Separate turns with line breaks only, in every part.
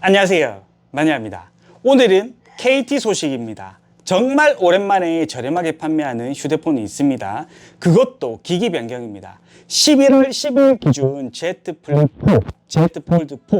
안녕하세요. 마니아입니다. 오늘은 KT 소식입니다. 정말 오랜만에 저렴하게 판매하는 휴대폰이 있습니다. 그것도 기기 변경입니다. 11월 10일 기준 Z 플립 4, Z 폴드 4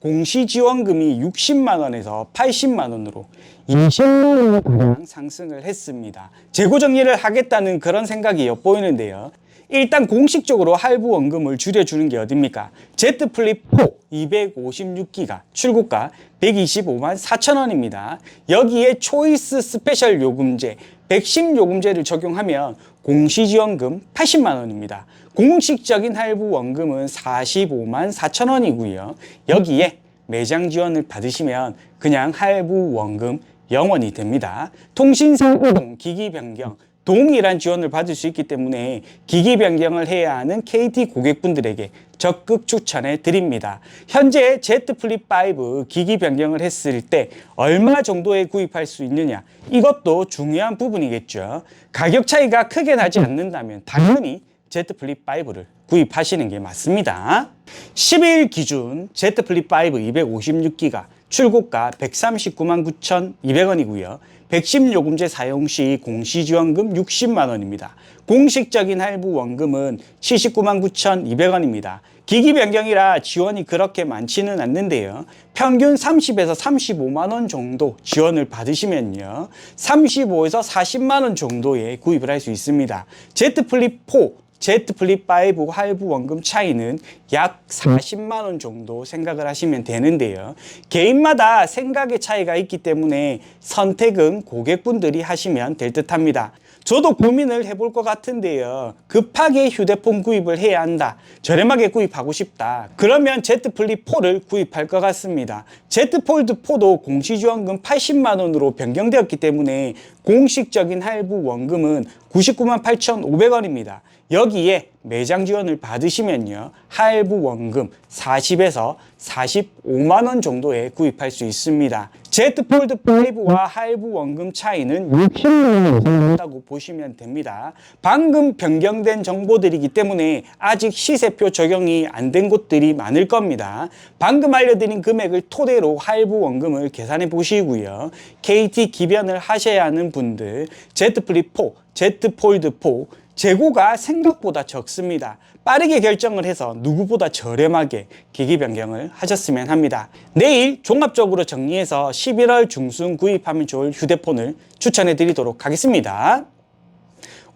공시 지원금이 60만 원에서 80만 원으로 20만 원 가량 상승을 했습니다. 재고 정리를 하겠다는 그런 생각이 엿보이는데요. 일단 공식적으로 할부 원금을 줄여주는 게 어딥니까? Z 플립 4 256기가 출고가 125만 4천 원입니다. 여기에 초이스 스페셜 요금제 110 요금제를 적용하면 공시지원금 80만 원입니다. 공식적인 할부 원금은 45만 4천 원이고요. 여기에 매장 지원을 받으시면 그냥 할부 원금 0원이 됩니다. 통신사 기기 변경, 동일한 지원을 받을 수 있기 때문에 기기 변경을 해야 하는 KT 고객분들에게 적극 추천해 드립니다. 현재 Z 플립 5 기기 변경을 했을 때 얼마 정도에 구입할 수 있느냐 이것도 중요한 부분이겠죠. 가격 차이가 크게 나지 않는다면 당연히 Z 플립 5를 구입하시는 게 맞습니다. 10일 기준 Z 플립 5 256기가 출고가 139만 9,200원이고요. 110 요금제 사용 시 공시지원금 60만 원입니다. 공식적인 할부 원금은 79만 9,200원입니다. 기기 변경이라 지원이 그렇게 많지는 않는데요. 평균 30에서 35만 원 정도 지원을 받으시면요. 35에서 40만 원 정도에 구입을 할 수 있습니다. Z 플립 4 Z 플립 5 할부 원금 차이는 약 40만 원 정도 생각을 하시면 되는데요. 개인마다 생각의 차이가 있기 때문에 선택은 고객분들이 하시면 될 듯합니다. 저도 고민을 해볼 것 같은데요. 급하게 휴대폰 구입을 해야 한다. 저렴하게 구입하고 싶다. 그러면 Z 플립 4를 구입할 것 같습니다. Z 폴드 4도 공시지원금 80만 원으로 변경되었기 때문에 공식적인 할부 원금은 99만 8,500원입니다. 여기에 매장 지원을 받으시면요. 할부 원금 40에서 45만 원 정도에 구입할 수 있습니다. Z 폴드 5와 할부 원금 차이는 60만 원 이상 난다고 보시면 됩니다. 방금 변경된 정보들이기 때문에 아직 시세표 적용이 안 된 곳들이 많을 겁니다. 방금 알려드린 금액을 토대로 할부 원금을 계산해 보시고요. KT 기변을 하셔야 하는 분들 Z 플립 4, Z 폴드 4 재고가 생각보다 적습니다. 빠르게 결정을 해서 누구보다 저렴하게 기기 변경을 하셨으면 합니다. 내일 종합적으로 정리해서 11월 중순 구입하면 좋을 휴대폰을 추천해 드리도록 하겠습니다.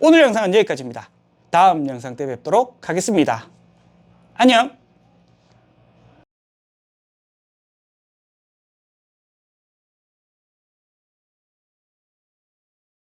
오늘 영상은 여기까지입니다. 다음 영상 때 뵙도록 하겠습니다. 안녕!